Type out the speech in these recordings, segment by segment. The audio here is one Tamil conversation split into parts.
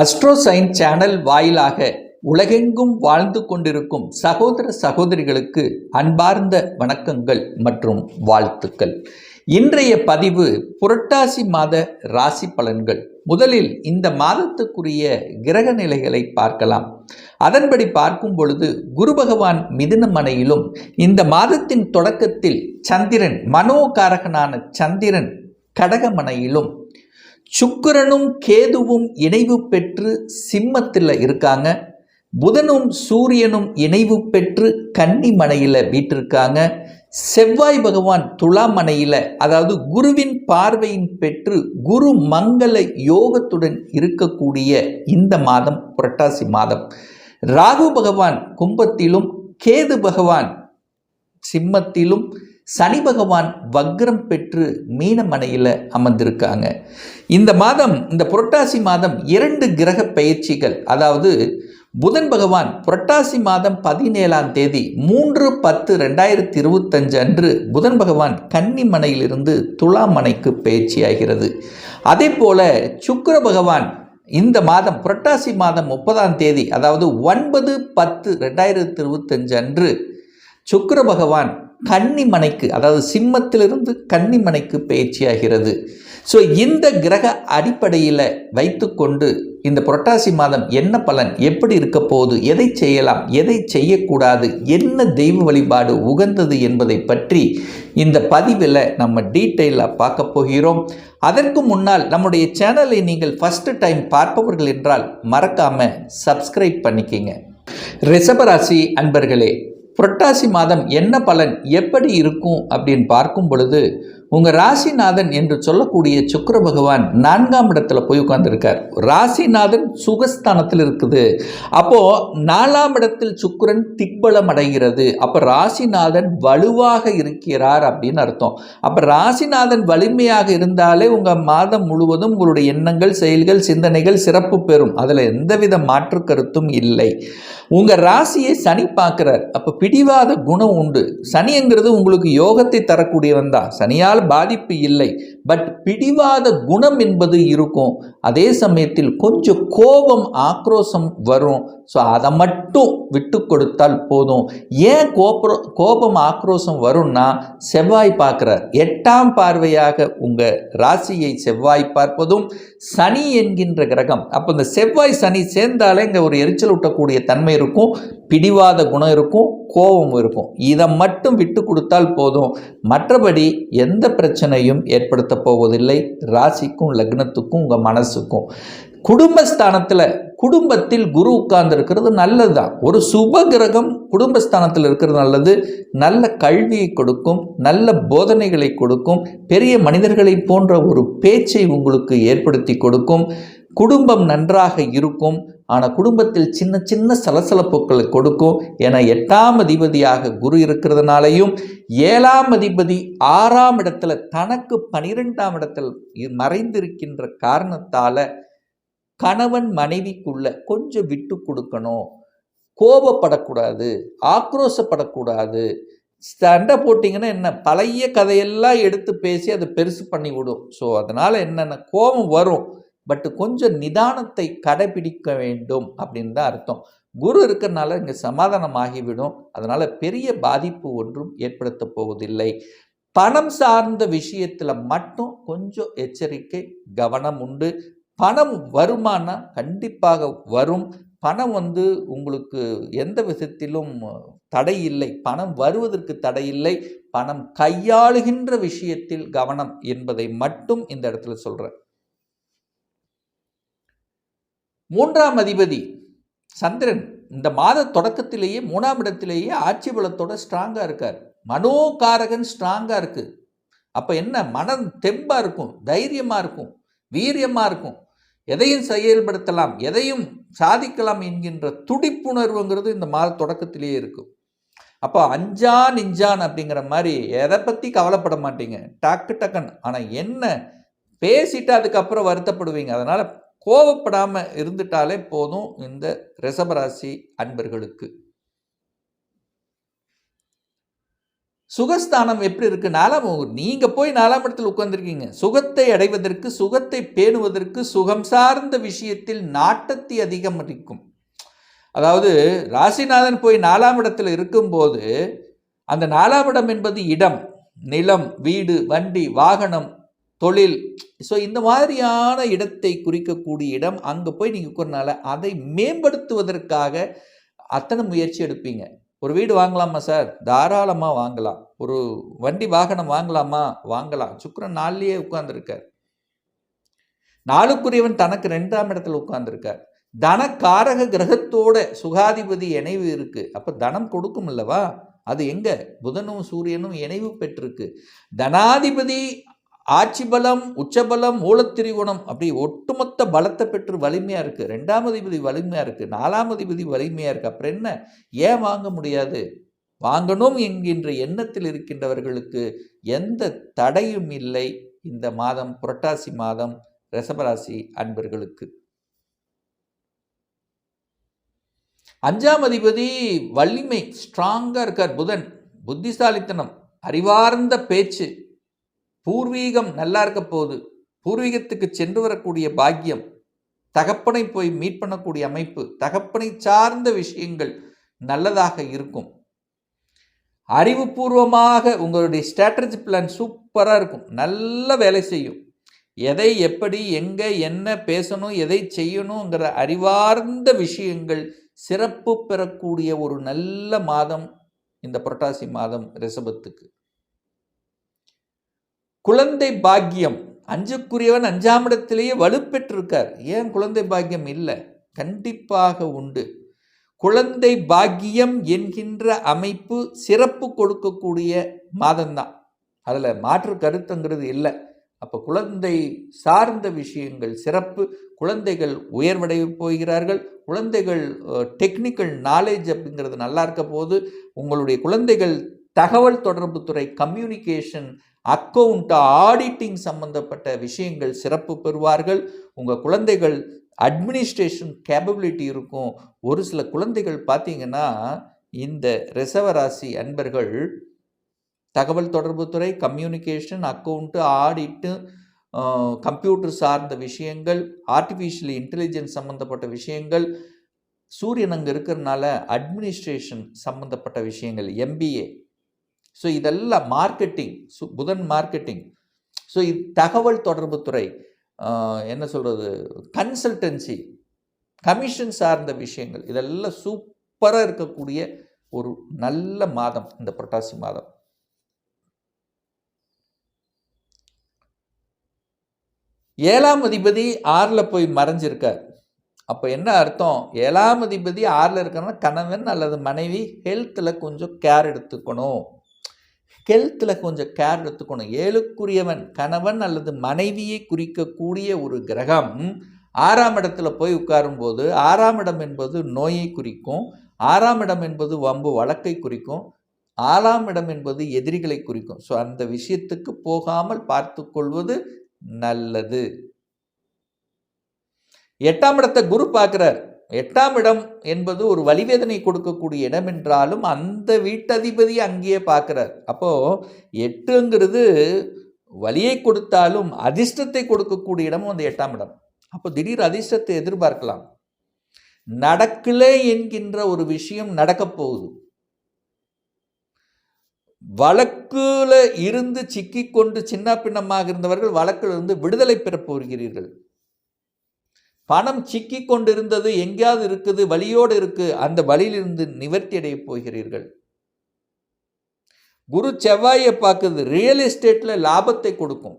அஸ்ட்ரோசைன் சேனல் வாயிலாக உலகெங்கும் வாழ்ந்து கொண்டிருக்கும் சகோதர சகோதரிகளுக்கு அன்பார்ந்த வணக்கங்கள் மற்றும் வாழ்த்துக்கள். இன்றைய பதிவு புரட்டாசி மாத ராசி பலன்கள். முதலில் இந்த மாதத்துக்குரிய கிரக நிலைகளை பார்க்கலாம். அதன்படி பார்க்கும் பொழுது குரு பகவான் மிதுனமனையிலும் இந்த மாதத்தின் தொடக்கத்தில் சந்திரன் மனோகாரகனான சந்திரன் கடகமனையிலும் சுக்கிரனும் கேதுவும் இணைவு பெற்று சிம்மத்தில் இருக்காங்க. புதனும் சூரியனும் இணைவு பெற்று கன்னிமனையில் வீட்டிருக்காங்க. செவ்வாய் பகவான் துலாமனையில் அதாவது குருவின் பார்வையின் பெற்று குரு மங்கள யோகத்துடன் இருக்கக்கூடிய இந்த மாதம் புரட்டாசி மாதம். ராகு பகவான் கும்பத்திலும் கேது பகவான் சிம்மத்திலும் சனி பகவான் வக்ரம் பெற்று மீனமனையில் அமர்ந்திருக்காங்க. இந்த மாதம் இந்த புரட்டாசி மாதம் இரண்டு கிரக பயிற்சிகள். அதாவது புதன் பகவான் புரட்டாசி மாதம் பதினேழாம் தேதி மூன்று பத்து ரெண்டாயிரத்தி இருபத்தஞ்சு அன்று புதன் பகவான் கன்னிமனையிலிருந்து துலாமனைக்கு பயிற்சியாகிறது அதே போல சுக்கர பகவான் இந்த மாதம் புரட்டாசி மாதம் முப்பதாம் தேதி அதாவது ஒன்பது பத்து ரெண்டாயிரத்தி இருபத்தஞ்சு அன்று சுக்கர பகவான் கன்னிமனைக்கு அதாவது சிம்மத்திலிருந்து கன்னிமனைக்கு பயிற்சியாகிறது. ஸோ இந்த கிரக அடிப்படையில் வைத்துக்கொண்டு இந்த புரட்டாசி மாதம் என்ன பலன்? எப்படி இருக்க போகுது? எதை செய்யலாம்? எதை செய்யக்கூடாது? என்ன தெய்வ வழிபாடு உகந்தது என்பதை பற்றி இந்த பதிவில் நம்ம டீட்டெயிலாக பார்க்க போகிறோம். அதற்கு முன்னால் நம்முடைய சேனலை நீங்கள் ஃபஸ்ட்டு டைம் பார்ப்பவர்கள் என்றால் மறக்காமல் சப்ஸ்கிரைப் பண்ணிக்கிங்க. ரிஷபராசி அன்பர்களே புரட்டாசி மாதம் என்ன பலன்? எப்படி இருக்கும்? அப்படின்னு பார்க்கும் பொழுது உங்கள் ராசிநாதன் என்று சொல்லக்கூடிய சுக்கர பகவான் நான்காம் இடத்துல போய் உட்கார்ந்துருக்கார். ராசிநாதன் சுகஸ்தானத்தில் இருக்குது. அப்போது நாலாம் இடத்தில் சுக்கரன் திக்பலம் அடைகிறது. அப்போ ராசிநாதன் வலுவாக இருக்கிறார் அப்படின்னு அர்த்தம். அப்போ ராசிநாதன் வலிமையாக இருந்தாலே உங்கள் மாதம் முழுவதும் உங்களுடைய எண்ணங்கள் செயல்கள் சிந்தனைகள் சிறப்பு பெறும். அதில் எந்தவித மாற்று கருத்தும் இல்லை. உங்கள் ராசியை சனி பார்க்குறார். அப்போ பிடிவாத குணம் உண்டு. சனிங்கிறது உங்களுக்கு யோகத்தை தரக்கூடியவன் தான். சனியால் பாதிப்பு இல்லை. பட் பிடிவாத குணம் என்பது இருக்கும். அதே சமயத்தில் கொஞ்சம் கோபம் ஆக்ரோஷம் வரும். ஸோ அதை மட்டும் விட்டு கொடுத்தால் போதும். ஏன் கோபம் கோபம் ஆக்ரோஷம் வரும்னா செவ்வாய் பார்க்குறார். எட்டாம் பார்வையாக உங்கள் ராசியை செவ்வாய் பார்ப்பதும் சனி என்கின்ற கிரகம். அப்போ இந்த செவ்வாய் சனி சேர்ந்தாலே இங்கே ஒரு எரிச்சல் ஊட்டக்கூடிய தன்மை இருக்கும். பிடிவாத குணம் இருக்கும். கோபம் இருக்கும் இதை மட்டும் விட்டு கொடுத்தால் போதும். மற்றபடி எந்த பிரச்சனையும் ஏற்படுத்த போவதில்லை. ராசிக்கும் லக்னத்துக்கும் உங்கள் மனசுக்கும். குடும்பஸ்தானத்தில் குடும்பத்தில் குரு உட்கார்ந்து இருக்கிறது நல்லது தான் ஒரு சுப கிரகம் குடும்பஸ்தானத்தில் இருக்கிறது நல்லது. நல்ல கல்வியை கொடுக்கும் நல்ல போதனைகளை கொடுக்கும் பெரிய மனிதர்களை போன்ற ஒரு பேச்சை உங்களுக்கு ஏற்படுத்தி கொடுக்கும். குடும்பம் நன்றாக இருக்கும். ஆனால் குடும்பத்தில் சின்ன சின்ன சலசலப்புகளை கொடுக்கும். என எட்டாம் அதிபதியாக குரு இருக்கிறதுனாலையும் ஏழாம் அதிபதி ஆறாம் இடத்துல தனக்கு பனிரெண்டாம் இடத்தில் மறைந்திருக்கின்ற காரணத்தால் கணவன் மனைவிக்குள்ள கொஞ்சம் விட்டு கொடுக்கணும். கோபப்படக்கூடாது ஆக்ரோஷப்படக்கூடாது. சண்டை போட்டிங்கன்னா என்ன பழைய கதையெல்லாம் எடுத்து பேசி அதை பெருசு பண்ணி விடும் ஸோ அதனால் என்னென்ன கோபம் வரும். பட் கொஞ்சம் நிதானத்தை கடைபிடிக்க வேண்டும் அப்படின்னு தான் அர்த்தம். குரு இருக்கிறனால இங்கே சமாதானம் ஆகிவிடும் அதனால் பெரிய பாதிப்பு ஒன்றும் ஏற்படுத்த போவதில்லை. பணம் சார்ந்த விஷயத்தில் மட்டும் கொஞ்சம் எச்சரிக்கை கவனம் உண்டு. பணம் வருமானா கண்டிப்பாக வரும். பணம் வந்து உங்களுக்கு எந்த விதத்திலும் தடை இல்லை. பணம் வருவதற்கு தடை இல்லை. பணம் கையாளுகின்ற விஷயத்தில் கவனம் என்பதை மட்டும் இந்த இடத்துல சொல்கிறேன் மூன்றாம் அதிபதி சந்திரன் இந்த மாத தொடக்கத்திலேயே மூணாம் இடத்திலேயே ஆட்சி பலத்தோட ஸ்ட்ராங்காக இருக்கார். மனோகாரகன் ஸ்ட்ராங்காக இருக்குது அப்போ என்ன? மனம் தெம்பாக இருக்கும் தைரியமாக இருக்கும் வீரியமாக இருக்கும். எதையும் செயல்படுத்தலாம் எதையும் சாதிக்கலாம் என்கின்ற துடிப்புணர்வுங்கிறது இந்த மாத தொடக்கத்திலேயே இருக்கும் அப்போ அஞ்சான் இஞ்சான் அப்படிங்கிற மாதிரி எதை பற்றி கவலைப்பட மாட்டீங்க? டக்கு டக்குன்னு. ஆனால் என்ன? பேசிட்டு அதுக்கப்புறம் வருத்தப்படுவீங்க. அதனால் கோவப்படாமல் இருந்துட்டாலே போதும் இந்த ரிசபராசி அன்பர்களுக்கு. சுகஸ்தானம் எப்படி இருக்கு? நாலாம் நீங்க போய் நாலாம் இடத்தில் உட்கார்ந்துருக்கீங்க. சுகத்தை அடைவதற்கு சுகத்தை பேணுவதற்கு சுகம் சார்ந்த விஷயத்தில் நாட்டத்தை அதிகம் இருக்கும் அதாவது ராசிநாதன் போய் நாலாம் இடத்துல இருக்கும்போது அந்த நாலாம் இடம் என்பது இடம். நிலம் வீடு வண்டி வாகனம் தொழில். ஸோ இந்த மாதிரியான இடத்தை குறிக்கக்கூடிய இடம் அங்கே போய் நீங்கள் உட்கறனால அதை மேம்படுத்துவதற்காக அத்தனை முயற்சி எடுப்பீங்க. ஒரு வீடு வாங்கலாமா சார்? தாராளமாக வாங்கலாம். ஒரு வண்டி வாகனம் வாங்கலாமா? வாங்கலாம். சுக்கரன் நாள்லேயே உட்கார்ந்துருக்கார். நாளுக்குரியவன் தனக்கு ரெண்டாம் இடத்துல உட்கார்ந்துருக்கார். தனக்காரக கிரகத்தோட சுகாதிபதி இணைவு இருக்குது அப்போ தனம் கொடுக்கும் அல்லவா? அது எங்கே? புதனும் சூரியனும் இணைவு பெற்றிருக்கு. தனாதிபதி ஆட்சி பலம் உச்சபலம் மூலத்திரிகுணம் அப்படி ஒட்டுமொத்த பலத்தை பெற்று வலிமையா இருக்கு. ரெண்டாம் அதிபதி வலிமையா இருக்கு. நாலாம் அதிபதி வலிமையா இருக்கு. அப்புறம் என்ன? ஏன் வாங்க முடியாது? வாங்கணும் என்கின்ற எண்ணத்தில் இருக்கின்றவர்களுக்கு எந்த தடையும் இல்லை இந்த மாதம் புரட்டாசி மாதம் ரசபராசி அன்பர்களுக்கு. அஞ்சாம் அதிபதி வலிமை ஸ்ட்ராங்காக இருக்கார் புதன். புத்திசாலித்தனம் அறிவார்ந்த பேச்சு. பூர்வீகம் நல்லா இருக்க போது பூர்வீகத்துக்கு சென்று வரக்கூடிய பாக்கியம் தகப்பனை போய் மீட் பண்ணக்கூடிய அமைப்பு தகப்பனை சார்ந்த விஷயங்கள் நல்லதாக இருக்கும். அறிவுபூர்வமாக உங்களுடைய ஸ்ட்ராட்டஜி பிளான் சூப்பராக இருக்கும். நல்ல வேலை செய்யும். எதை எப்படி எங்கே என்ன பேசணும் எதை செய்யணுங்கிற அறிவார்ந்த விஷயங்கள் சிறப்பு பெறக்கூடிய ஒரு நல்ல மாதம் இந்த புரட்டாசி மாதம் ரிஷபத்துக்கு. குழந்தை பாக்கியம். அஞ்சுக்குரியவன் அஞ்சாம் இடத்திலேயே வலுப்பெற்றிருக்கார். ஏன் குழந்தை பாக்கியம் இல்லை? கண்டிப்பாக உண்டு. குழந்தை பாக்கியம் என்கின்ற அமைப்பு சிறப்பு கொடுக்கக்கூடிய மாதம்தான். அதில் மாற்று கருத்துங்கிறது இல்லை. அப்போ குழந்தை சார்ந்த விஷயங்கள் சிறப்பு. குழந்தைகள் உயர்வடைய போகிறார்கள். குழந்தைகள் டெக்னிக்கல் நாலேஜ் அப்படிங்கிறது நல்லா இருக்க போது உங்களுடைய குழந்தைகள் தகவல் தொடர்பு துறை கம்யூனிகேஷன் அக்கௌண்ட் ஆடிட்டிங் சம்பந்தப்பட்ட விஷயங்கள் சிறப்பு பெறுவார்கள். உங்கள் குழந்தைகள் அட்மினிஸ்ட்ரேஷன் கேப்பபிலிட்டி இருக்கும். ஒரு சில குழந்தைகள் பார்த்தீங்கன்னா இந்த ரிசவராசி அன்பர்கள் தகவல் தொடர்புத்துறை கம்யூனிகேஷன் அக்கௌண்ட்டு ஆடிட்டு கம்ப்யூட்டர் சார்ந்த விஷயங்கள் ஆர்டிஃபிஷியல் இன்டெலிஜென்ஸ் சம்மந்தப்பட்ட விஷயங்கள் சூரியன் அங்கே இருக்கிறதுனால அட்மினிஸ்ட்ரேஷன் சம்மந்தப்பட்ட விஷயங்கள் எம்பிஏ ஸோ இதெல்லாம் மார்க்கெட்டிங் சு புதன் மார்க்கெட்டிங் ஸோ இது தகவல் தொடர்புத்துறை என்ன சொல்கிறது கன்சல்டன்சி கமிஷன் சார்ந்த விஷயங்கள். இதெல்லாம் சூப்பராக இருக்கக்கூடிய ஒரு நல்ல மாதம் இந்த புரட்டாசி மாதம். ஏழாம் அதிபதி ஆறில் போய் மறைஞ்சிருக்கார். அப்போ என்ன அர்த்தம்? ஏழாம் அதிபதி ஆறில் இருக்கிறனா கணவன் அல்லது மனைவி ஹெல்த்தில் கொஞ்சம் கேர் எடுத்துக்கணும். ஹெல்த்தில் கொஞ்சம் கேர் எடுத்துக்கணும். ஏழுக்குரியவன் கணவன் அல்லது மனைவியை குறிக்கக்கூடிய ஒரு கிரகம் ஆறாம் இடத்துல போய் உட்காரும்போது ஆறாம் இடம் என்பது நோயை குறிக்கும் ஆறாம் இடம் என்பது வம்பு வழக்கை குறிக்கும் ஆறாம் இடம் என்பது எதிரிகளை குறிக்கும். ஸோ அந்த விஷயத்துக்கு போகாமல் பார்த்து கொள்வது நல்லது. எட்டாம் இடத்தை குரு பார்க்குறார். எட்டாம் இடம் என்பது ஒரு வலிவேதனை கொடுக்கக்கூடிய இடம் என்றாலும் அந்த வீட்டதிபதி அங்கேயே பார்க்குறார். அப்போது எட்டுங்கிறது வலியை கொடுத்தாலும் அதிர்ஷ்டத்தை கொடுக்கக்கூடிய இடமும் அந்த எட்டாம் இடம். அப்போ திடீர் அதிர்ஷ்டத்தை எதிர்பார்க்கலாம். நடக்கலே என்கின்ற ஒரு விஷயம் நடக்கப் போகுது. வழக்குல இருந்து சிக்கிக்கொண்டு சின்ன பின்னமாக இருந்தவர்கள் வழக்கிலிருந்து விடுதலை பெறப் போகிறீர்கள். பணம் சிக்கி கொண்டிருந்தது எங்கேயாவது இருக்குது வழியோடு இருக்கு அந்த வழியிலிருந்து நிவர்த்தி அடைய போகிறீர்கள். குரு செவ்வாயை பார்க்குது ரியல் எஸ்டேட்டில் லாபத்தை கொடுக்கும்.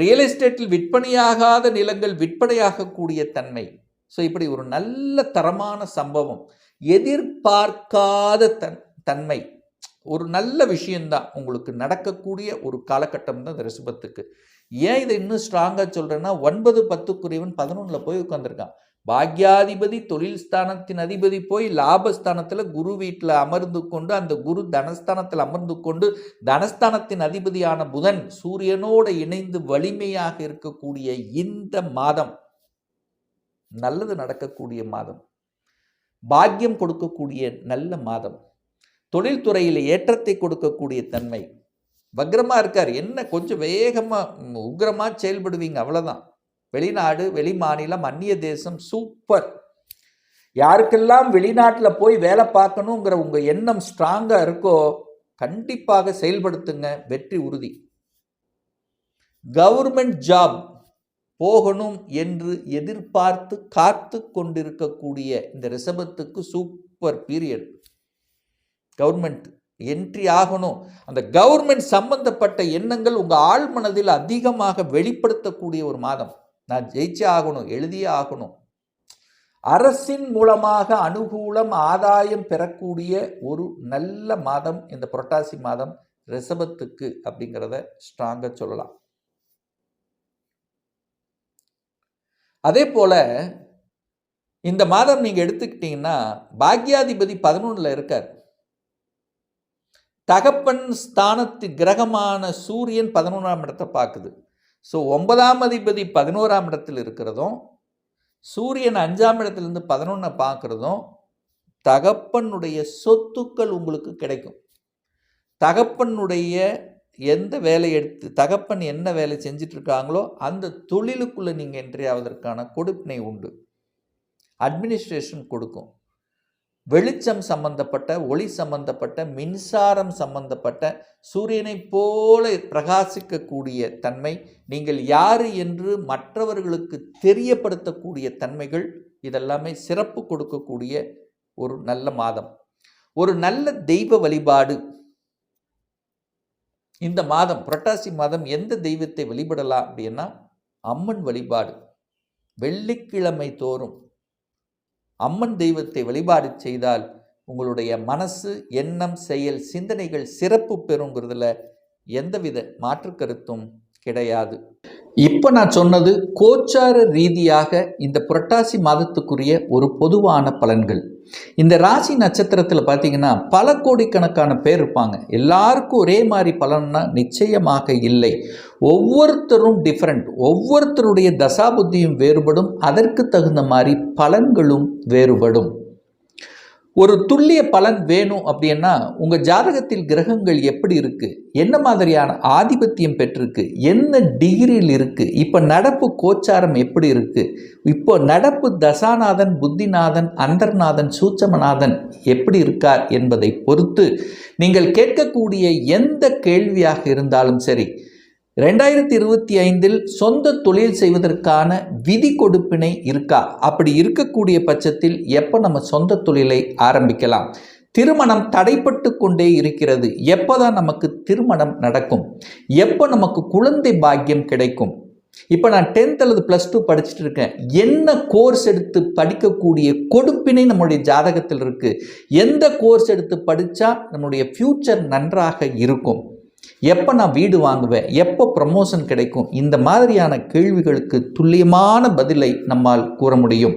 ரியல் எஸ்டேட்டில் விற்பனையாகாத நிலங்கள் விற்பனையாகக்கூடிய தன்மை. ஸோ இப்படி ஒரு நல்ல தரமான சம்பவம். எதிர்பார்க்காத தன் தன்மை. ஒரு நல்ல விஷயந்தான். உங்களுக்கு நடக்கக்கூடிய ஒரு காலகட்டம் தான் இந்த ரிஷபத்துக்கு. ஏன் இதை இன்னும் ஸ்ட்ராங்காக சொல்கிறேன்னா ஒன்பது பத்துக்குரியவன் பதினொன்றில் போய் உட்காந்துருக்கான் பாக்யாதிபதி தொழில் ஸ்தானத்தின் அதிபதி போய் லாபஸ்தானத்தில் குரு வீட்டில் அமர்ந்து கொண்டு அந்த குரு தனஸ்தானத்தில் அமர்ந்து கொண்டு தனஸ்தானத்தின் அதிபதியான புதன் சூரியனோடு இணைந்து வலிமையாக இருக்கக்கூடிய இந்த மாதம் நல்லது நடக்கக்கூடிய மாதம் பாக்கியம் கொடுக்கக்கூடிய நல்ல மாதம். தொழில்துறையில் ஏற்றத்தை கொடுக்கக்கூடிய தன்மை. வக்ரமாக இருக்கார். என்ன கொஞ்சம் வேகமாக உக்ரமாக செயல்படுவீங்க அவ்வளோதான் வெளிநாடு வெளி மாநிலம் அந்நிய தேசம் சூப்பர். யாருக்கெல்லாம் வெளிநாட்டில் போய் வேலை பார்க்கணுங்கிற உங்கள் எண்ணம் ஸ்ட்ராங்காக இருக்கோ கண்டிப்பாக செயல்படுத்துங்க. வெற்றி உறுதி. கவர்மெண்ட் ஜாப் போகணும் என்று எதிர்பார்த்து காத்து கொண்டிருக்கக்கூடிய இந்த ரிசபத்துக்கு சூப்பர் பீரியட். கவர்மெண்ட் என்ட்ரி ஆகணும். அந்த கவர்மெண்ட் சம்பந்தப்பட்ட எண்ணங்கள் உங்கள் ஆழ்மனதில் அதிகமாக வெளிப்படுத்தக்கூடிய ஒரு மாதம். நான் ஜெயிச்சே ஆகணும் எழுதியே ஆகணும். அரசின் மூலமாக அனுகூலம் ஆதாயம் பெறக்கூடிய ஒரு நல்ல மாதம் இந்த புரட்டாசி மாதம் ரிசபத்துக்கு அப்படிங்கிறத ஸ்ட்ராங்காக சொல்லலாம். அதே போல இந்த மாதம் நீங்கள் எடுத்துக்கிட்டீங்கன்னா பாக்யாதிபதி பதினொன்றில் இருக்கார். தகப்பன் ஸ்தானத்து கிரகமான சூரியன் பதினொன்றாம் இடத்தை பார்க்குது. ஸோ ஒன்பதாம் அதிபதி பதினோராம் இடத்தில் இருக்கிறதும் சூரியன் அஞ்சாம் இடத்துலேருந்து பதினொன்றை பார்க்குறதும் தகப்பனுடைய சொத்துக்கள் உங்களுக்கு கிடைக்கும். தகப்பனுடைய எந்த வேலை எடுத்து தகப்பன் என்ன வேலை செஞ்சிட்ருக்காங்களோ அந்த தொழிலுக்குள்ளே நீங்கள் என்ட்ரி ஆவதற்கான கொடுப்பினை உண்டு. அட்மினிஸ்ட்ரேஷன் கொடுக்கும். வெளிச்சம் சம்பந்தப்பட்ட ஒளி சம்பந்தப்பட்ட மின்சாரம் சம்பந்தப்பட்ட சூரியனை போல பிரகாசிக்கக்கூடிய தன்மை நீங்கள் யார் என்று மற்றவர்களுக்கு தெரியப்படுத்தக்கூடிய தன்மைகள் இதெல்லாமே சிறப்பு கொடுக்கக்கூடிய ஒரு நல்ல மாதம். ஒரு நல்ல தெய்வ வழிபாடு. இந்த மாதம் புரட்டாசி மாதம் எந்த தெய்வத்தை வழிபடலாம் அப்படின்னா அம்மன் வழிபாடு. வெள்ளிக்கிழமை தோறும். அம்மன் தெய்வத்தை வழிபாடு செய்தால் உங்களுடைய மனசு எண்ணம் செயல் சிந்தனைகள் சிறப்பு பெறுங்கிறதுல எந்தவித மாற்று கருத்தும் கிடையாது. இப்போ நான் சொன்னது கோச்சார ரீதியாக இந்த புரட்டாசி மாதத்துக்குரிய ஒரு பொதுவான பலன்கள். இந்த ராசி நட்சத்திரத்தில் பார்த்தீங்கன்னா பல கோடிக்கணக்கான பேர் இருப்பாங்க. எல்லாருக்கும் ஒரே மாதிரி பலன்னா நிச்சயமாக இல்லை. ஒவ்வொருத்தரும் டிஃப்ரெண்ட் ஒவ்வொருத்தருடைய தசாபுத்தியும் வேறுபடும். அதற்கு தகுந்த மாதிரி பலன்களும் வேறுபடும். ஒரு துல்லிய பலன் வேணும் அப்படின்னா உங்கள் ஜாதகத்தில் கிரகங்கள் எப்படி இருக்குது என்ன மாதிரியான ஆதிபத்தியம் பெற்றிருக்கு? என்ன டிகிரியில் இருக்குது இப்போ நடப்பு கோச்சாரம் எப்படி இருக்குது இப்போ நடப்பு தசாநாதன் புத்திநாதன் அந்தர்நாதன் சூச்சமநாதன் எப்படி இருக்கார் என்பதை பொறுத்து நீங்கள் கேட்கக்கூடிய எந்த கேள்வியாக இருந்தாலும் சரி ரெண்டாயிரத்தி இருபத்தி ஐந்தில் சொந்த தொழில் செய்வதற்கான விதி கொடுப்பினை இருக்கா? அப்படி இருக்கக்கூடிய பட்சத்தில் எப்போ நம்ம சொந்த தொழிலை ஆரம்பிக்கலாம்? திருமணம் தடைப்பட்டு கொண்டே இருக்கிறது. எப்போ தான் நமக்கு திருமணம் நடக்கும்? எப்போ நமக்கு குழந்தை பாக்கியம் கிடைக்கும்? இப்போ நான் டென்த் அல்லது ப்ளஸ் டூ படிச்சுட்டு இருக்கேன். என்ன கோர்ஸ் எடுத்து படிக்கக்கூடிய கொடுப்பினை நம்முடைய ஜாதகத்தில் இருக்குது எந்த கோர்ஸ் எடுத்து படித்தா நம்முடைய ஃப்யூச்சர் நன்றாக இருக்கும்? எப்போ நான் வீடு வாங்குவேன்? எப்போ ப்ரமோஷன் கிடைக்கும்? இந்த மாதிரியான கேள்விகளுக்கு துல்லியமான பதிலை நம்மால் கூற முடியும்.